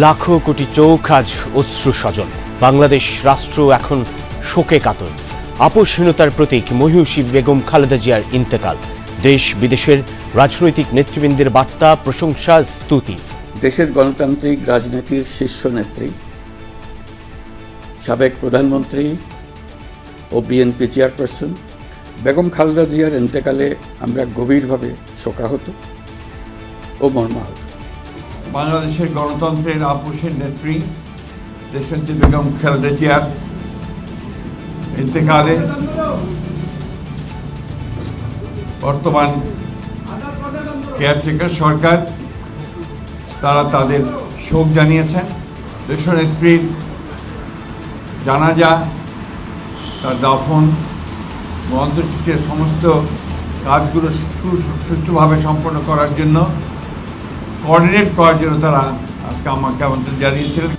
লাখো কোটি চোখ আজ অশ্রু সজল বাংলাদেশ রাষ্ট্র এখন শোকে কাতর। আপোষহীনতার প্রতীক মহিষী বেগম খালেদা জিয়ার ইন্তেকাল। দেশ বিদেশের রাজনৈতিক নেতৃবৃন্দের বার্তা, প্রশংসা, স্তুতি। দেশের গণতান্ত্রিক রাজনীতির শীর্ষ নেত্রী, সাবেক প্রধানমন্ত্রী ও বিএনপি চেয়ারপারসন বেগম খালেদা জিয়ার ইন্তেকালে আমরা গভীরভাবে শোকাহত ও মর্মাহত। বাংলাদেশের গণতন্ত্রের আপোষের নেত্রী, দেশনেত্রী বেগম খালেদা জিয়ার ইন্তেকালে বর্তমান কেয়ারটেকার সরকার, তারা তাদের শোক জানিয়েছেন। দেশনেত্রীর জানাজা, তার দাফন ও অন্তর্শিক্ষের সমস্ত কাজগুলো সুষ্ঠুভাবে সম্পন্ন করার জন্য কোঅর্ডিনেট করার জন্য তারা আজকে আমাকে আমন্ত্রণ জানিয়েছিলেন।